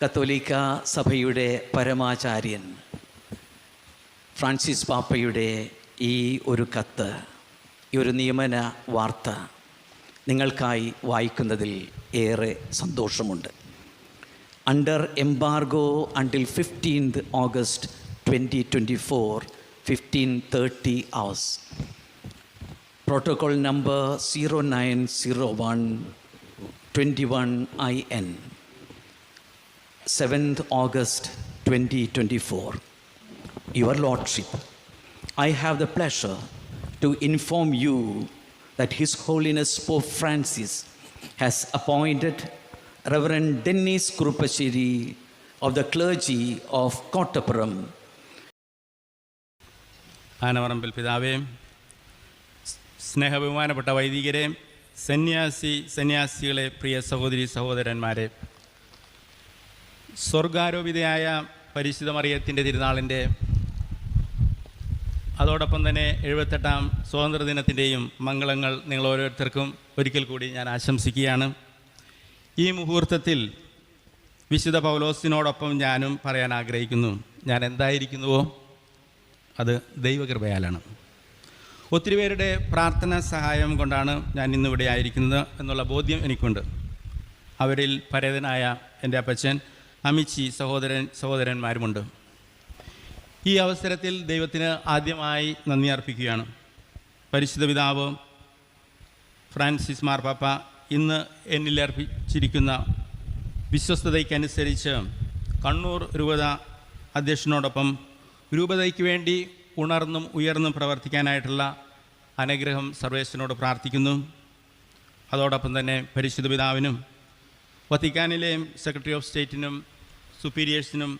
കത്തോലിക്ക സഭയുടെ പരമാചാര്യൻ ഫ്രാൻസിസ് പാപ്പയുടെ ഈ ഒരു കത്ത് ഈ ഒരു നിയമന വാർത്ത നിങ്ങൾക്കായി വായിക്കുന്നതിൽ ഏറെ സന്തോഷമുണ്ട്. Under embargo until fifteenth August twenty twenty four fifteen thirty hours protocol number zero nine zero one twenty one I N seventh August twenty twenty four Your Lordship, I have the pleasure to inform you that His Holiness Pope Francis has appointed Reverend Dennis Kurupachiri of the clergy of Kottapuram ആനവറമ്പിൽ പിതാവേ സ്നേഹബഹുമാനപ്പെട്ട വൈദികരെ സന്യാസി സന്യാസികളെ പ്രിയ സഹോദരി സഹോദരന്മാരെ സ്വർഗാരോപിതയായ പരിശുദ്ധ മറിയത്തിന്റെ തിരുനാളിന്റെ അതോടൊപ്പം തന്നെ എഴുപത്തെട്ടാം സ്വാതന്ത്ര്യദിനത്തിന്റെയും മംഗളങ്ങൾ നിങ്ങൾ ഓരോരുത്തർക്കും ഒരിക്കൽ കൂടി ഞാൻ ആശംസിക്കുകയാണ്. ഈ മുഹൂർത്തത്തിൽ വിശുദ്ധ പൗലോസിനോടൊപ്പം ഞാനും പറയാൻ ആഗ്രഹിക്കുന്നു. ഞാൻ എന്തായിരിക്കുന്നുവോ? അത് ദൈവകൃപയാലാണ്. ഒത്തിരി പേരുടെ പ്രാർത്ഥന സഹായം കൊണ്ടാണ് ഞാൻ ഇന്നിവിടെ ആയിരിക്കുന്നത് എന്നുള്ള ബോധ്യം എനിക്കുണ്ട്. അവരിൽ പരേതനായ എന്റെ അപ്പച്ചൻ അമിച്ചി സഹോദരൻ സഹോദരന്മാരുമുണ്ട്. ഈ അവസരത്തിൽ ദൈവത്തിന് ആദ്യമായി നന്ദി അർപ്പിക്കുകയാണ്. പരിശുദ്ധ പിതാവ് ഫ്രാൻസിസ് മാർപ്പാപ്പ ഇന്ന് എന്നിൽ അർപ്പിച്ചിരിക്കുന്ന വിശ്വസ്തതയ്ക്കനുസരിച്ച് കണ്ണൂർ രൂപത അധ്യക്ഷനോടൊപ്പം രൂപതയ്ക്ക് വേണ്ടി ഉണർന്നും ഉയർന്നും പ്രവർത്തിക്കാനായിട്ടുള്ള അനുഗ്രഹം സർവേശ്വരനോട് പ്രാർത്ഥിക്കുന്നു. അതോടൊപ്പം തന്നെ പരിശുദ്ധ പിതാവിനും വത്തിക്കാനിലെയും സെക്രട്ടറി ഓഫ് സ്റ്റേറ്റിനും സുപ്പീരിയേഴ്സിനും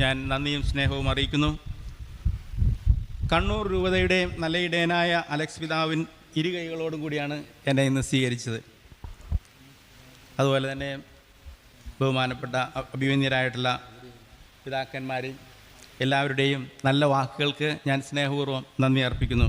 ഞാൻ നന്ദിയും സ്നേഹവും അറിയിക്കുന്നു. കണ്ണൂർ രൂപതയുടെ നല്ല ഇടയനായ അലക്സ് പിതാവിൻ ഇരു കൈകളോടും കൂടിയാണ് എന്നെ ഇന്ന് സ്വീകരിച്ചത്. അതുപോലെ തന്നെ ബഹുമാനപ്പെട്ട അഭിമന്യരായിട്ടുള്ള പിതാക്കന്മാരെ എല്ലാവരുടെയും നല്ല വാക്കുകൾക്ക് ഞാൻ സ്നേഹപൂർവം നന്ദി അർപ്പിക്കുന്നു.